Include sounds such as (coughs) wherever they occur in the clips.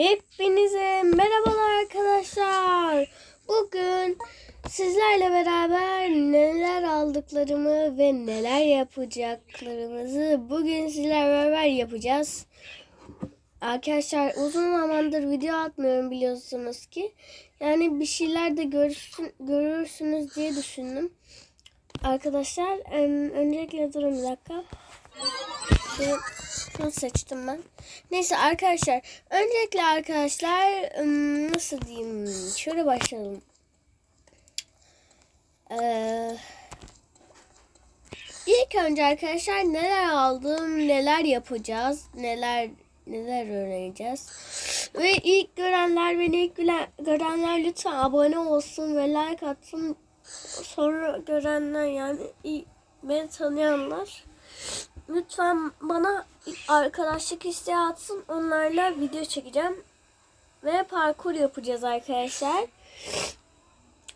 Hepinize merhabalar arkadaşlar. Bugün sizlerle beraber neler aldıklarımı ve neler yapacaklarımızı bugün sizlerle beraber yapacağız. Arkadaşlar uzun zamandır video atmıyorum biliyorsunuz ki. Yani bir şeyler de görürsün, görürsünüz diye düşündüm. Arkadaşlar öncelikle durun bir dakika. Şunu, seçtim ben. Neyse arkadaşlar. Öncelikle arkadaşlar nasıl diyeyim? Şöyle başlayalım. Ee, ilk önce arkadaşlar neler aldım, neler yapacağız, neler neler öğreneceğiz. Ve ilk görenler beni ilk gören- görenler lütfen abone olsun ve like atsın. Sonra görenler yani ilk- beni tanıyanlar lütfen bana arkadaşlık isteği atsın. Onlarla video çekeceğim. Ve parkur yapacağız arkadaşlar.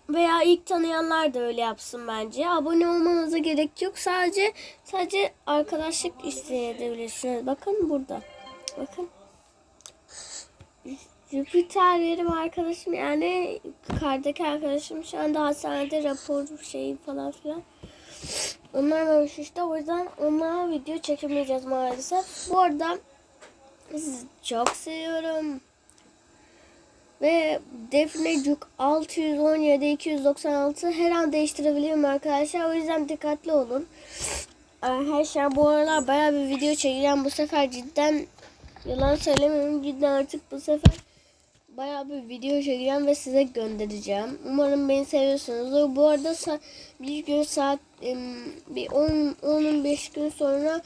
Veya ilk tanıyanlar da öyle yapsın bence. Abone olmanıza gerek yok. Sadece sadece arkadaşlık isteyebilirsiniz. Bakın burada. Bakın. Jüpiter benim arkadaşım yani kardaki arkadaşım şu anda hastanede rapor şeyi falan filan. Onlar işte o yüzden onlara video çekemeyeceğiz maalesef. Bu arada sizi çok seviyorum. Ve Defne Cuk 617 296 her an değiştirebiliyorum arkadaşlar. O yüzden dikkatli olun. Arkadaşlar bu aralar baya bir video çekeceğim. Bu sefer cidden yalan söylemiyorum. Cidden artık bu sefer baya bir video çekeceğim ve size göndereceğim. Umarım beni seviyorsunuz. Bu arada bir gün saat bir 10 15 gün sonra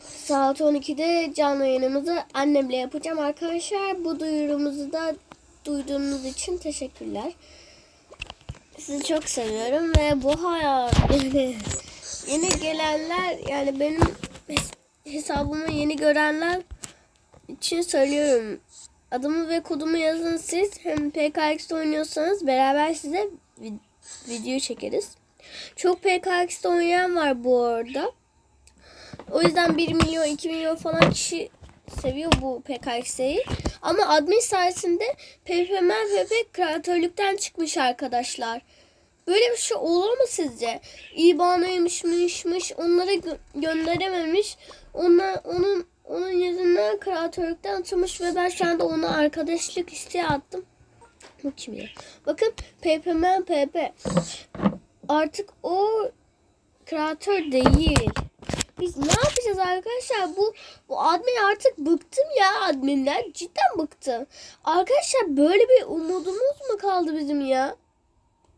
saat 12'de canlı yayınımızı annemle yapacağım arkadaşlar. Bu duyurumuzu da duyduğunuz için teşekkürler. Sizi çok seviyorum ve bu yani (laughs) yeni gelenler yani benim hes- hesabımı yeni görenler için söylüyorum. Adımı ve kodumu yazın siz. Hem PKX'de oynuyorsanız beraber size vi- video çekeriz. Çok PKX'de oynayan var bu arada. O yüzden 1 milyon 2 milyon falan kişi seviyor bu PKX'yi. Ama admin sayesinde PPM PP kreatörlükten çıkmış arkadaşlar. Böyle bir şey olur mu sizce? İBAN'ıymışmış, onlara gö- gönderememiş. Onlar, onun onun yüzünden kreatörlükten atılmış ve ben şu anda ona arkadaşlık isteği attım. Kim ya? Bakın PPM PP. Artık o kreatör değil. Biz ne yapacağız arkadaşlar? Bu bu admin artık bıktım ya adminler. Cidden bıktım. Arkadaşlar böyle bir umudumuz mu kaldı bizim ya?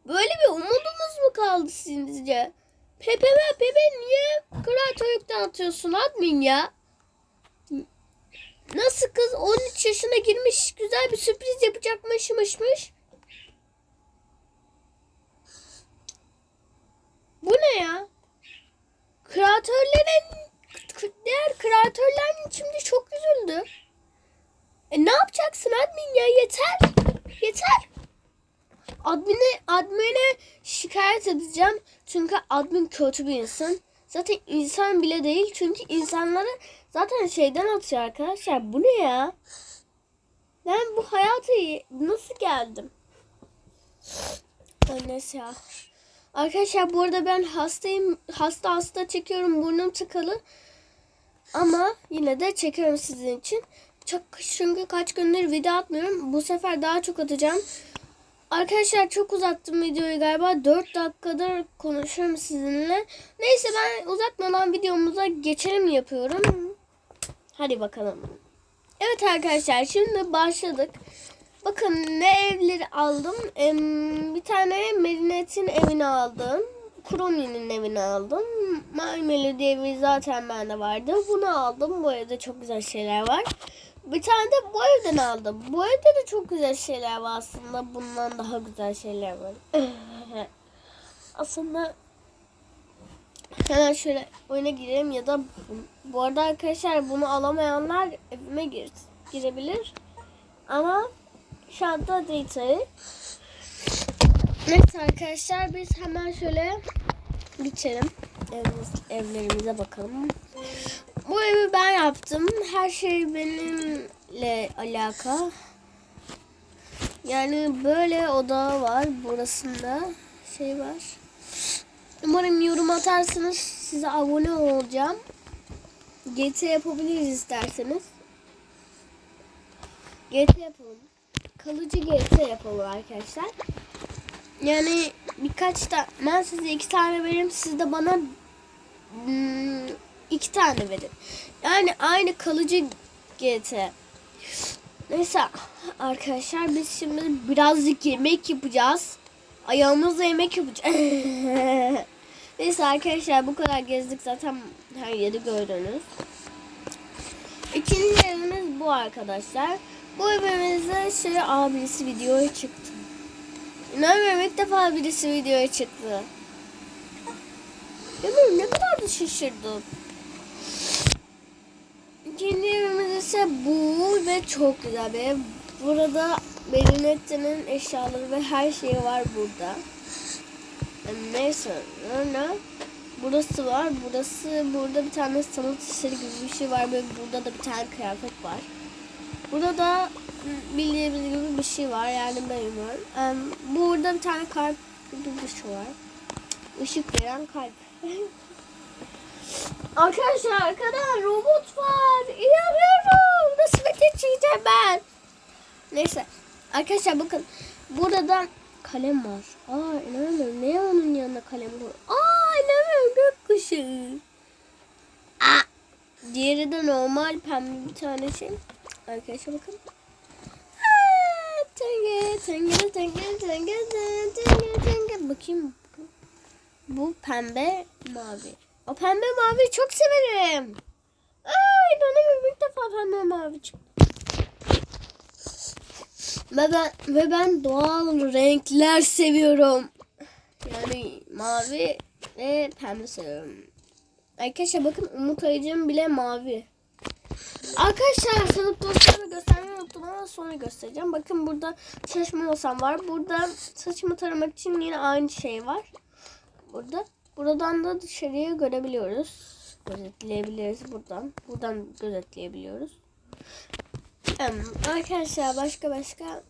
Böyle bir umudumuz mu kaldı sizce? Pepe Pepe niye kreatörlükten atıyorsun admin ya? Nasıl kız 13 yaşına girmiş güzel bir sürpriz yapacakmışmışmış. Bu ne ya? Kreatörlerin diğer kreatörlerin şimdi çok üzüldü. E ne yapacaksın admin ya yeter. Yeter. Admine admine şikayet edeceğim. Çünkü admin kötü bir insan. Zaten insan bile değil. Çünkü insanları zaten şeyden atıyor arkadaşlar. Bu ne ya? Ben bu hayata nasıl geldim? Neyse ya. Arkadaşlar bu arada ben hastayım. Hasta hasta çekiyorum. Burnum tıkalı. Ama yine de çekiyorum sizin için. Çok çünkü kaç gündür video atmıyorum. Bu sefer daha çok atacağım. Arkadaşlar çok uzattım videoyu galiba. 4 dakikadır konuşuyorum sizinle. Neyse ben uzatmadan videomuza geçelim yapıyorum. Hadi bakalım. Evet arkadaşlar şimdi başladık. Bakın ne evleri aldım. Bir tane Merinet'in evini aldım. Kroni'nin evini aldım. My Melody evi zaten bende vardı. Bunu aldım. Bu evde çok güzel şeyler var. Bir tane de bu evden aldım. Bu evde de çok güzel şeyler var aslında. Bundan daha güzel şeyler var. (laughs) aslında hemen şöyle oyuna girelim ya da bu, arada arkadaşlar bunu alamayanlar evime gir, girebilir. Ama şu anda tabii. Evet arkadaşlar biz hemen şöyle geçelim. Evimiz, evlerimize bakalım. Bu evi ben yaptım. Her şey benimle alaka. Yani böyle oda var. Burasında şey var. Umarım yorum atarsınız. Size abone olacağım. GT yapabiliriz isterseniz. GT yapalım. Kalıcı GT yapalım arkadaşlar. Yani birkaç tane ben size iki tane veririm. Siz de bana hmm, iki tane verin. Yani aynı kalıcı GT. Neyse arkadaşlar biz şimdi birazcık yemek yapacağız. Ayağımızla yemek yapacağız. (laughs) Neyse arkadaşlar bu kadar gezdik zaten her yeri gördünüz. İkinci evimiz bu arkadaşlar. Bu evimizde şey abisi videoya çıktı. İnanmıyorum ilk defa birisi videoya çıktı. Bilmiyorum ne kadar da şaşırdım. İkinci evimiz ise bu ve çok güzel bir ev. Burada Melinetti'nin eşyaları ve her şeyi var burada. Yani Neyse sonra burası var. Burası burada bir tane sanat eseri gibi bir şey var ve burada da bir tane kıyafet var. Burada da m, bildiğimiz gibi bir şey var yani benim var. Em, burada bir tane kalp gibi bir şey var. Işık veren kalp. (laughs) Arkadaşlar arkada robot var. İnanmıyorum. Nasıl geçeceğim ben? Neyse. Arkadaşlar bakın. Burada da kalem var. Aa inanamıyorum. Niye onun yanında kalem var? Aa inanamıyorum. Gökkuşağı. Aa. Diğeri de normal pembe bir tane şey. Arkadaşlar bakın. Tenge, tenge, tenge, tenge, tenge, tenge. Bakayım. Bu pembe mavi. O pembe mavi çok severim. Aa inanamıyorum ilk defa pembe mavi çıktı. Ve ben, ve ben doğal renkler seviyorum. Yani mavi ve pembe seviyorum. Arkadaşlar bakın Umut Ayıcı'nın bile mavi. Arkadaşlar sınıf dostlarımı göstermeyi unuttum ama sonra göstereceğim. Bakın burada çalışma masam var. Burada saçımı taramak için yine aynı şey var. Burada. Buradan da dışarıyı görebiliyoruz. Gözetleyebiliriz buradan. Buradan gözetleyebiliyoruz. Arkadaşlar başka başka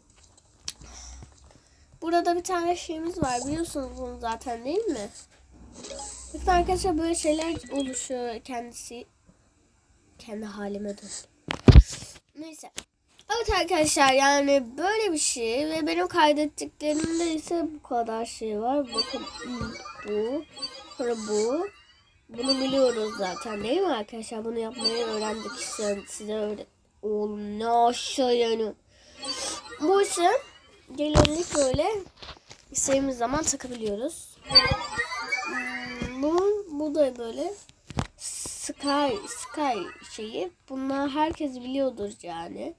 Burada bir tane şeyimiz var biliyorsunuz bunu zaten değil mi? Bakın arkadaşlar böyle şeyler oluşuyor kendisi kendi halime dön. Neyse. Evet arkadaşlar yani böyle bir şey ve benim kaydettiklerimde ise bu kadar şey var. Bakın bu, sonra bu. Bunu biliyoruz zaten değil mi arkadaşlar? Bunu yapmayı öğrendik size, size öğret. Oğlum ne aşağı yani. Bu ise gelinlik böyle istediğimiz zaman takabiliyoruz. Hmm, Bu, bu da böyle Sky, Sky şeyi. Bunlar herkes biliyordur yani.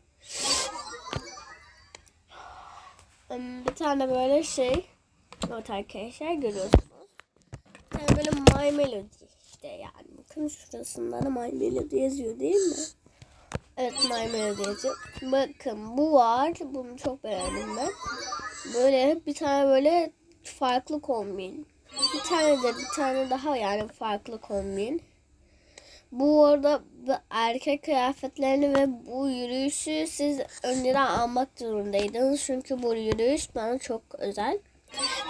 Hmm, Bir tane böyle şey. Evet arkadaşlar görüyorsunuz. Bir tane böyle My Melody işte yani. Bakın şurasında da My Melody yazıyor değil mi? Evet Melody yazıyor. Bakın bu var. Bunu çok beğendim ben. Böyle bir tane böyle farklı kombin. Bir tane de bir tane daha yani farklı kombin. Bu arada bu erkek kıyafetlerini ve bu yürüyüşü siz önceden almak zorundaydınız. Çünkü bu yürüyüş bana çok özel.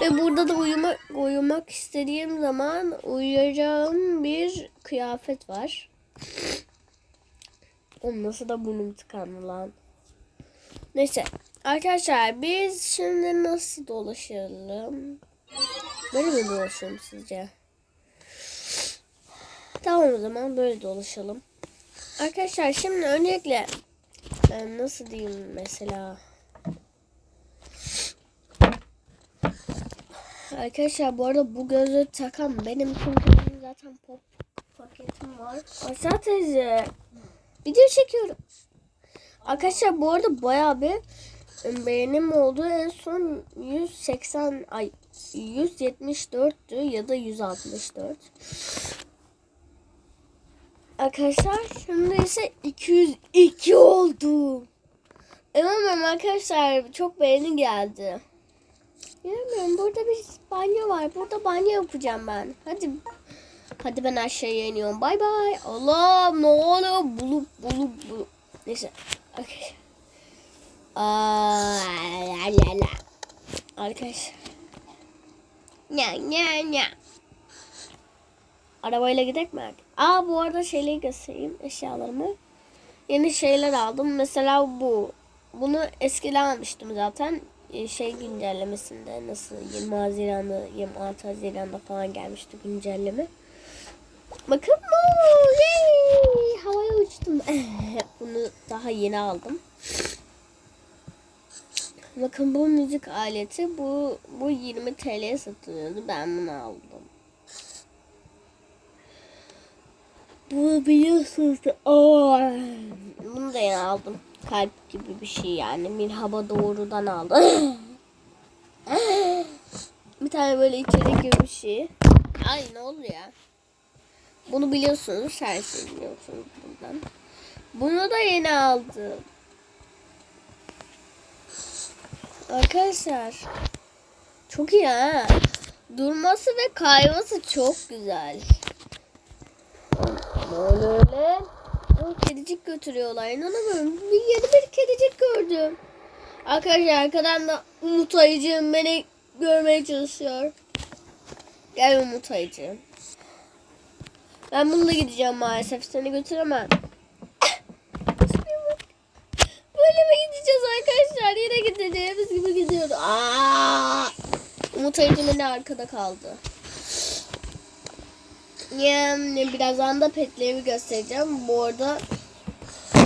Ve burada da uyuma, uyumak istediğim zaman uyuyacağım bir kıyafet var. Oğlum da burnum tıkandı lan. Neyse. Arkadaşlar biz şimdi nasıl dolaşalım? Böyle mi dolaşalım sizce? Tamam o zaman böyle dolaşalım. Arkadaşlar şimdi öncelikle ben nasıl diyeyim mesela Arkadaşlar bu arada bu gözü takan benim çünkü zaten pop paketim var. Aşağı teyze video çekiyorum. Arkadaşlar bu arada bayağı bir beğenim oldu. En son 180 ay 174'tü ya da 164. Arkadaşlar şimdi ise 202 oldu. İnanmıyorum arkadaşlar çok beğeni geldi. İnanmıyorum burada bir banyo var. Burada banyo yapacağım ben. Hadi Hadi ben aşağıya iniyorum. Bay bay. Allah'ım ne oluyor? Bulup bulup bulup. Neyse. Arkadaşlar. Arkadaşlar. Ya ya ya. Arabayla gidelim mi? Aa bu arada şeyleri göstereyim eşyalarımı. Yeni şeyler aldım. Mesela bu. Bunu eskiden almıştım zaten. Ee, Şey güncellemesinde nasıl 20 Haziran'da 26 Haziran'da falan gelmişti güncelleme. Bakın. Yay! Havaya uçtum. (laughs) Bunu daha yeni aldım. Bakın bu müzik aleti. Bu bu 20 TL'ye satılıyordu. Ben bunu aldım. Bu biliyorsunuz. Aa, bunu da yeni aldım. Kalp gibi bir şey yani. Mirhaba doğrudan aldım. (laughs) bir tane böyle içerik gibi bir şey. Ay ne oluyor ya? Bunu biliyorsunuz. Her şeyi biliyorsunuz buradan. Bunu da yeni aldım. Arkadaşlar. Çok iyi ha. Durması ve kayması çok güzel. Böyle öyle. Aa, Kedicik götürüyorlar. İnanamıyorum. Bir yeni bir kedicik gördüm. Arkadaşlar arkadan da Umut Ayıcığım beni görmeye çalışıyor. Gel Umut Ayıcığım. Ben bununla gideceğim maalesef. Seni götüremem. Böyle mi gideceğiz arkadaşlar? Yine gideceğimiz gibi gidiyoruz. Aa! Umut beni arkada kaldı. Yani birazdan da petlerimi göstereceğim. Bu arada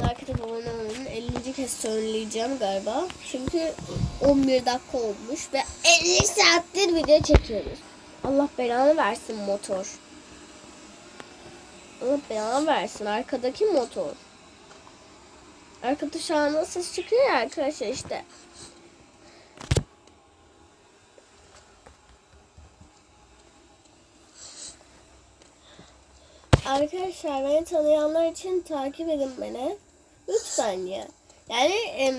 Markete abone olmanın 50. kez söyleyeceğim galiba. Çünkü 11 dakika olmuş ve 50 saattir video çekiyoruz. Allah belanı versin motor. Allah belanı versin arkadaki motor. Arkada şu ses çıkıyor ya arkadaşlar işte. Arkadaşlar beni tanıyanlar için takip edin beni. Lütfen ya. Yani em,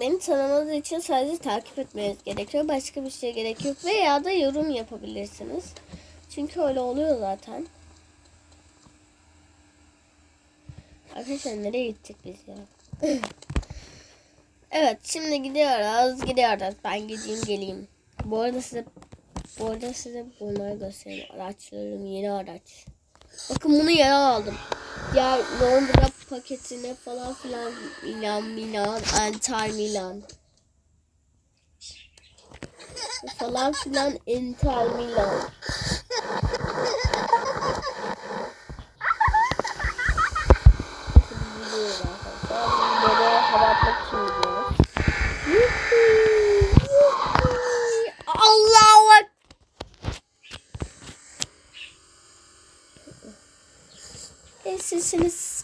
beni tanımanız için sadece takip etmeniz gerekiyor. Başka bir şey gerek yok. Veya da yorum yapabilirsiniz. Çünkü öyle oluyor zaten. Arkadaşlar nereye gittik biz ya? (clears throat) evet şimdi gidiyoruz. Gidiyoruz. Ben gideyim geleyim. Bu arada size bu arada size bunları göstereyim. Araçlarım yeni araç. Bakın bunu yeni aldım. Ya Londra paketine falan filan Milan Milan Enter Milan falan filan Enter Milan.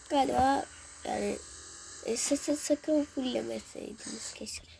Galiba yani sesi sakın fullemeseydiniz keşke.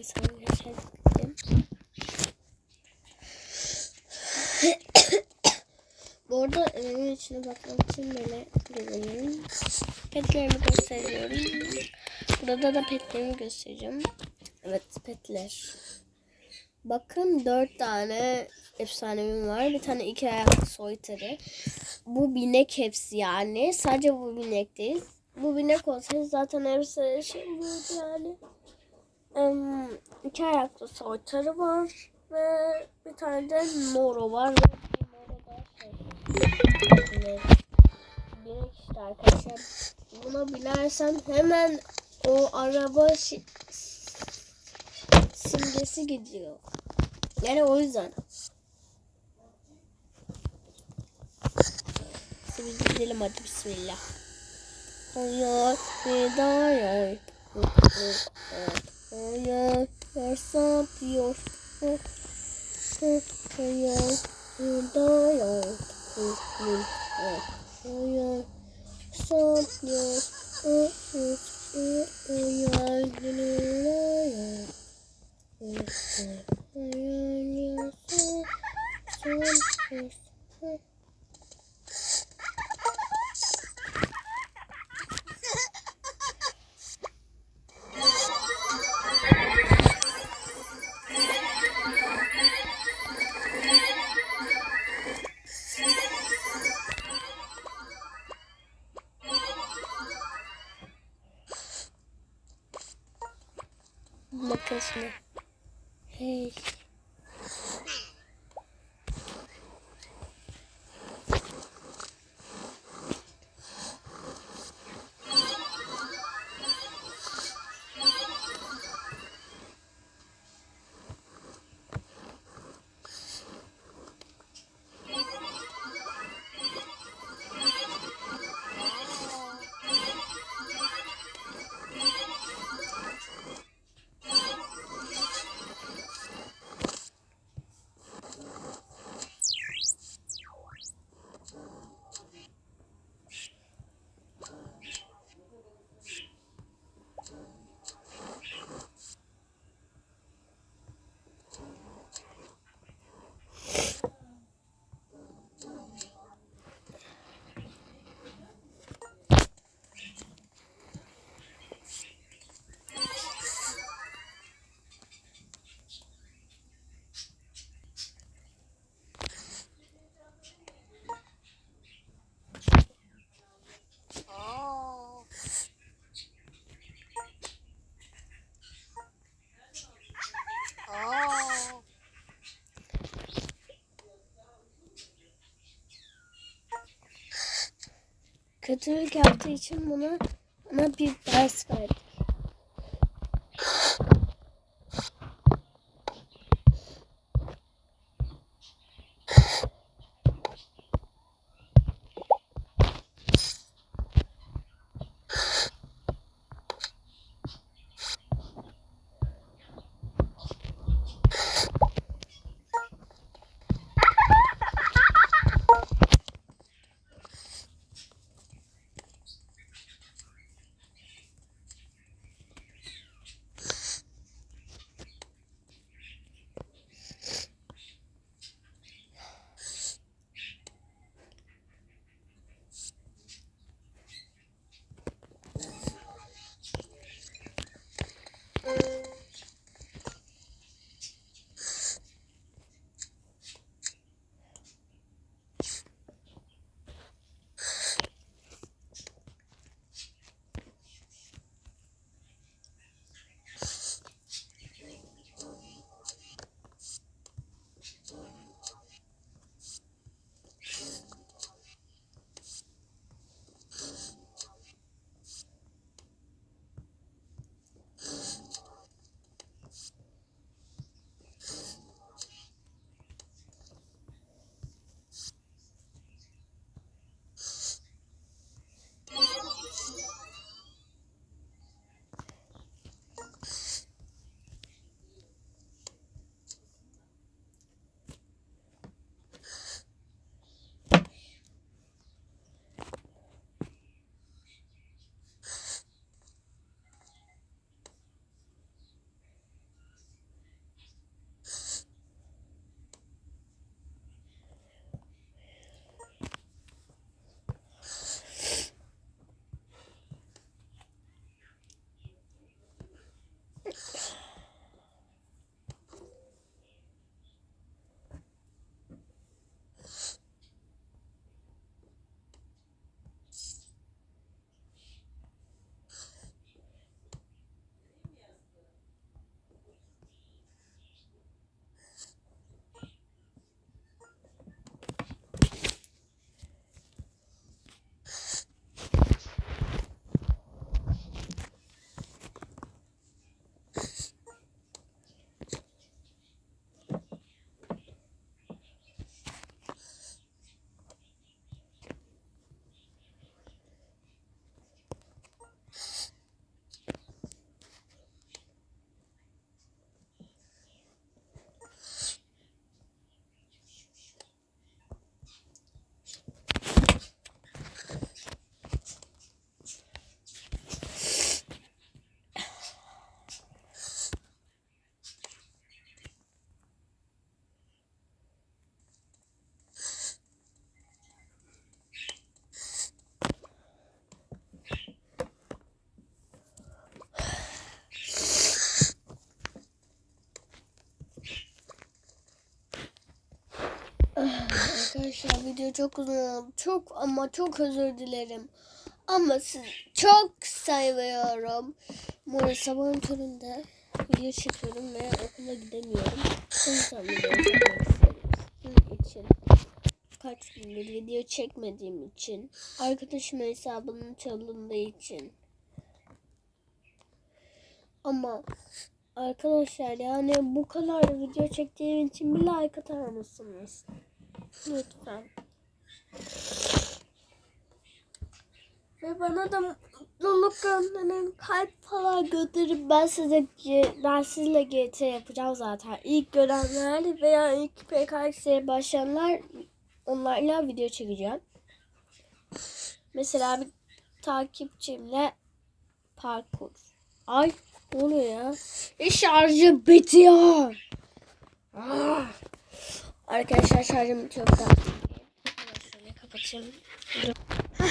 Arkadaşlar (coughs) gidelim. Bu arada evimin içine bakmak için böyle gezelim. Petlerimi gösteriyorum. Burada da petlerimi göstereceğim. Evet petler. Bakın dört tane efsanevim var. Bir tane iki ayaklı soytarı. Bu binek hepsi yani. Sadece bu binek değil. Bu binek olsaydı zaten hepsi şey buydu yani. İki ayaklı soytarı var ve bir tane de moro var ve bir moro da şey. Binek işte arkadaşlar. Buna binersem hemen o araba simgesi gidiyor. Yani o yüzden. Şimdi gidelim hadi bismillah. Hayır, hidayet. Hayır, yarsan diyor. Hayır, hidayet. Hayır, sanıyor. Bakın şimdi. üstüne. Kötülük yaptığı için buna ona bir ders verdik. Arkadaşlar video çok uzun. Çok ama çok özür dilerim. Ama sizi çok seviyorum. Arada sabahın köründe video çekiyorum ve okula gidemiyorum. O yüzden video için. Kaç gündür video çekmediğim için. Arkadaşım hesabının çalındığı için. Ama arkadaşlar yani bu kadar video çektiğim için bir like atar mısınız? Lütfen. Ve bana da mutluluk gönderin, kalp falan gönderin. Ben size ben sizle GT yapacağım zaten. İlk görenler veya ilk PKX'ye başlayanlar onlarla video çekeceğim. Mesela bir takipçimle parkur. Ay ne oluyor ya? E, şarjı bitiyor. Ah. Arkadaşlar şarjım çok da. Şöyle kapatayım. Heh,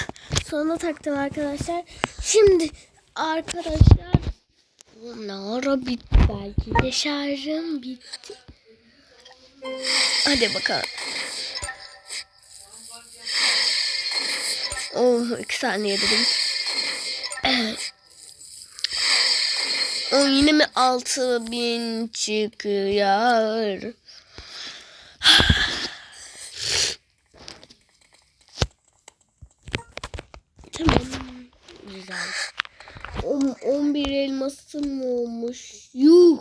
sonuna taktım arkadaşlar. Şimdi arkadaşlar ne ara bitti belki de şarjım bitti. Hadi bakalım. Oh iki saniye dedim. Evet. O yine mi altı bin çıkıyor? Tamam. Güzel. 11 elmasım olmuş. Yuh.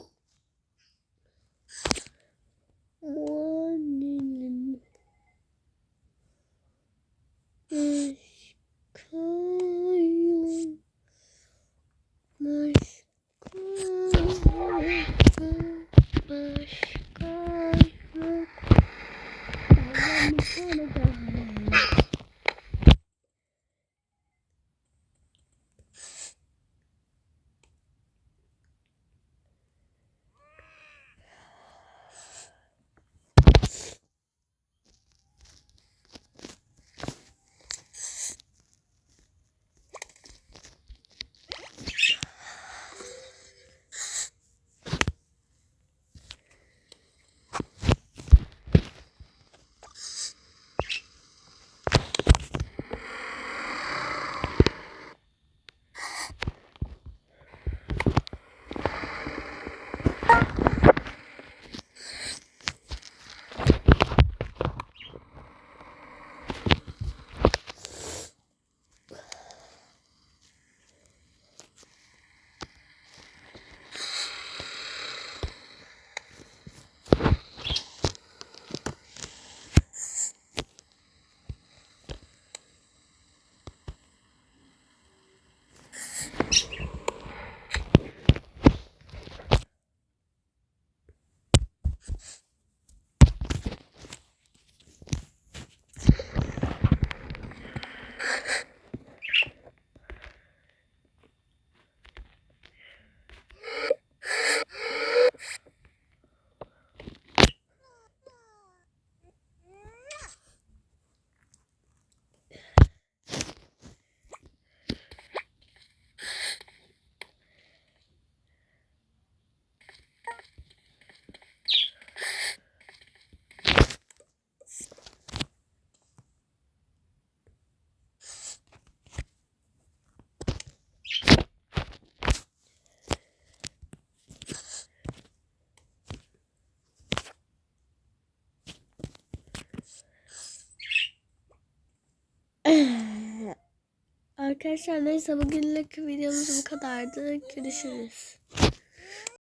Arkadaşlar neyse bugünlük videomuz bu kadardı. Görüşürüz.